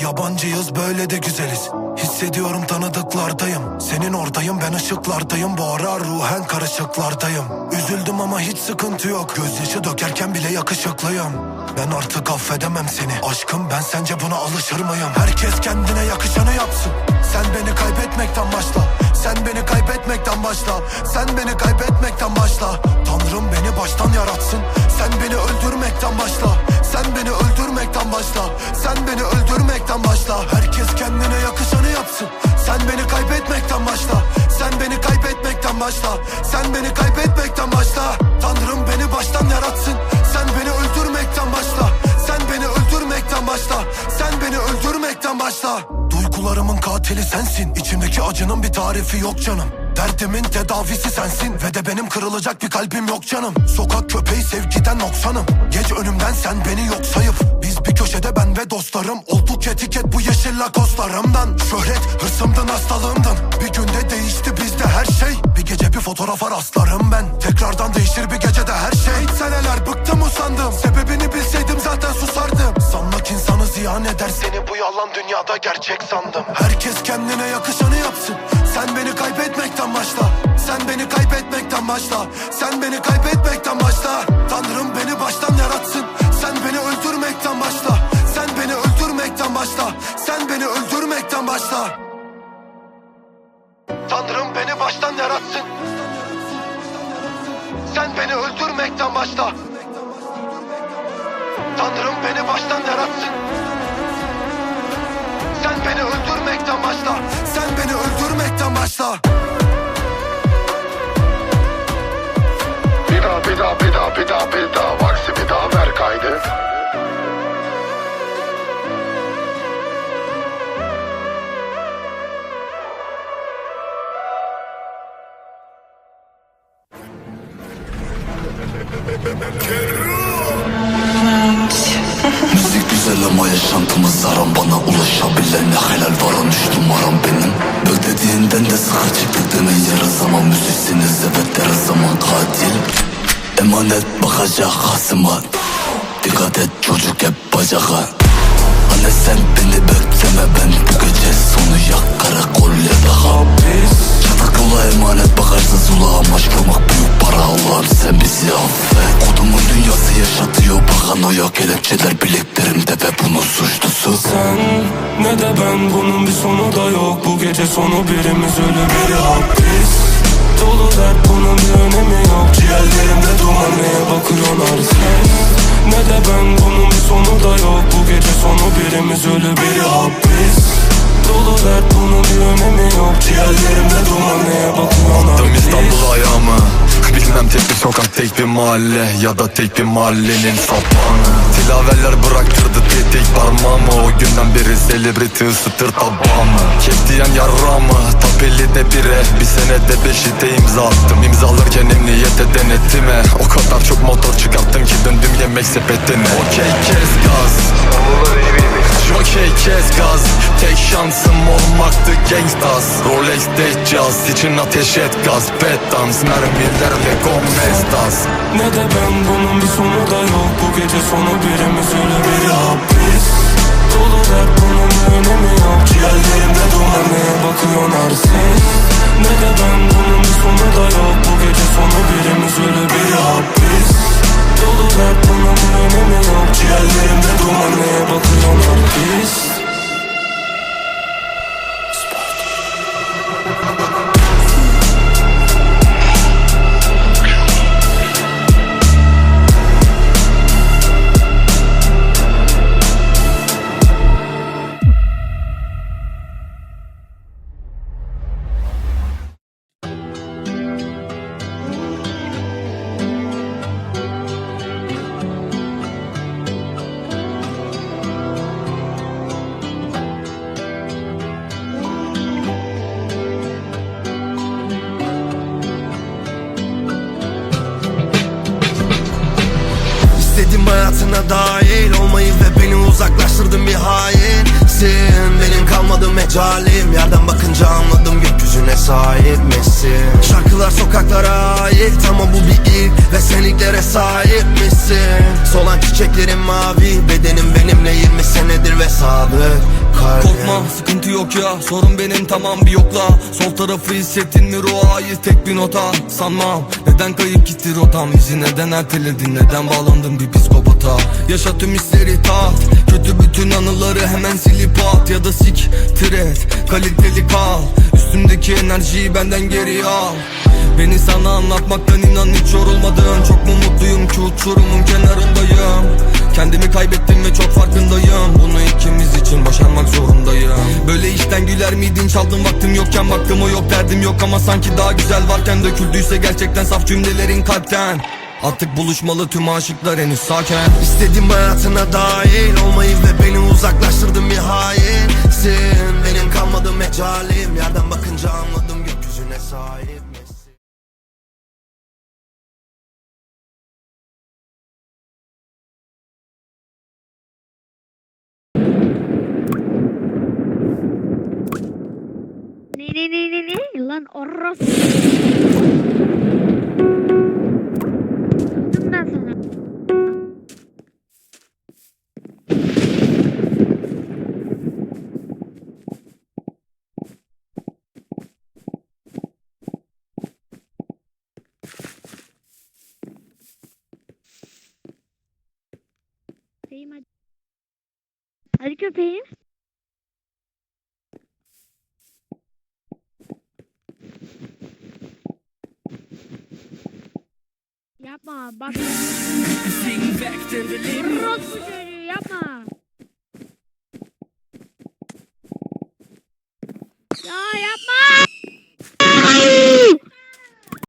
Yabancıyız böyle de güzeliz. Hissediyorum tanıdıklardayım. Senin oradayım ben ışıklardayım. Bu ara ruhen karışıklardayım. Üzüldüm ama hiç sıkıntı yok. Gözyaşı dökerken bile yakışıklıyım. Ben artık affedemem seni. Aşkım ben sence buna alışır mıyım? Herkes kendine yakışanı yapsın. Sen beni kaybetmekten başla Sen beni kaybetmekten başla. Sen beni kaybetmekten başla. Tanrım beni baştan yaratsın. Sen beni öldürmekten başla. Sen beni öldürmekten başla. Sen beni öldürmekten başla. Herkes kendine yakışanı yapsın. Sen beni kaybetmekten başla. Sen beni kaybetmekten başla. Sen beni kaybetmekten Acının bir tarifi yok canım. Derdimin tedavisi sensin Ve de benim kırılacak bir kalbim yok canım. Sokak köpeği sevgiden noksanım. Geç önümden sen beni yok sayıp. Biz bir köşede ben ve dostlarım Olduk etiket bu yeşil lakoslarımdan. Şöhret hırsımdın hastalığımdın Bir günde değişti bizde her şey. Bir gece bir fotoğrafa rastlarım ben yalan dünyada gerçek sandım. Herkes kendine yakışanı yapsın. Sen beni kaybetmekten başla. Sen beni kaybetmekten başla. Sen beni kaybetmekten başla. Tanrım beni baştan yaratsın. Sen beni öldürmekten başla. Sen beni öldürmekten başla. Sen beni öldürmekten başla. Tanrım beni baştan yaratsın. Sen beni öldürmekten başla. Tanrım beni baştan yaratsın başla Bir daha bir daha bir daha bir daha bir daha Vaksi bir daha ver kaydı. Yaşantımız haram Bana ulaşabilene helal varan düştüm aram benim. Böl dediğinden de sıkı çıktık demeyin yarı zaman Müziksiniz evet her zaman katil. Emanet bakacak hasıma. Dikkat et çocuk hep bacağa. Anne sen beni bekleme ben bu gece sonu yak karakol ya da hapis. Çatak yola emanet bakarsın zulağım Aşk olmak büyük para paranoya Kelepçeler bileklerimde ve bunun suçlusu. Sen ne de ben bunun bir sonu da yok. Bu gece sonu birimiz ölü biri hapis Dolu dert bunun bir önemi yok. Ciğerlerimde duman neye bakıyorlar? Sen Ne de ben bunun bir sonu da yok. Bu gece sonu birimiz ölü biri hapis Dolu dert bunun bir önemi yok. Ciğerlerimde tek bir mahalle Ya da tek bir mahallenin sapağını Tilaveller bıraktırdı tek tek parmağımı. O günden beri celebrity ısıtır tabağımı. Kep diyen yarrağımı Tapeli de bire. Bir senede beşi de imza attım. İmzalarken emniyete denetime O kadar çok motor çıkarttım ki döndüm yemek sepetine. Okey kes gaz. Okey kes gaz. Tek olmaktı gangstas Rolex'te caz için ateş et gaz Bet dans mermilerle gomestas Ne de ben bunun bir sonu da yok. Bu gece sonu birimiz ölü biri hapis. Dolu dert bunun önemi yok. Ciğerlerimde duman neye bakıyorlar sen Ne de ben bunun bir sonu da yok. Bu gece sonu birimiz ölü biri hapis. Dolu dert bunun önemi yok. Ciğerlerimde duman uzaklaştırdın bir hainsin. Benim kalmadı mecalim. Yerden bakınca anladım gökyüzüne sahip misin? Şarkılar sokaklara ait ama bu bir ilk Ve sen ilklere sahip misin? Solan çiçeklerin mavi Bedenim benimle 20 senedir ve sadık kalbim. Korkma sıkıntı yok ya sorun benim tamam bir yokla. Sol tarafı hissettin mi ruha ait tek bir nota? Sanmam neden kayıp gitti rotam? Bizi neden erteledin? Neden bağlandın bir psikopata? Yaşa tüm hisleri tat Kötü bütün anıları hemen silip at Ya da sik et. Kaliteli kal Üstümdeki enerjiyi benden geri al. Beni sana anlatmaktan inan hiç yorulmadın. Çok mu mutluyum ki uçurumun kenarındayım? Kendimi kaybettim ve çok farkındayım. Bunu ikimiz için başarmak zorundayım. Böyle işten güler miydin? Çaldım vaktim yokken Baktım o yok derdim yok. Ama sanki daha güzel varken Döküldüyse gerçekten saf cümlelerin kalpten Artık buluşmalı tüm aşıklar henüz sakin İstedim hayatına dahil olmayı ve beni uzaklaştırdın bir hainsin Benim kalmadı mecalim yerden bakınca anladım gökyüzüne sahip? Ne ne ne ne ne lan orros. Ben sana. Hadi köpeğim. Yapma bak. Rot bu çocuğu yapma. Ya yapma.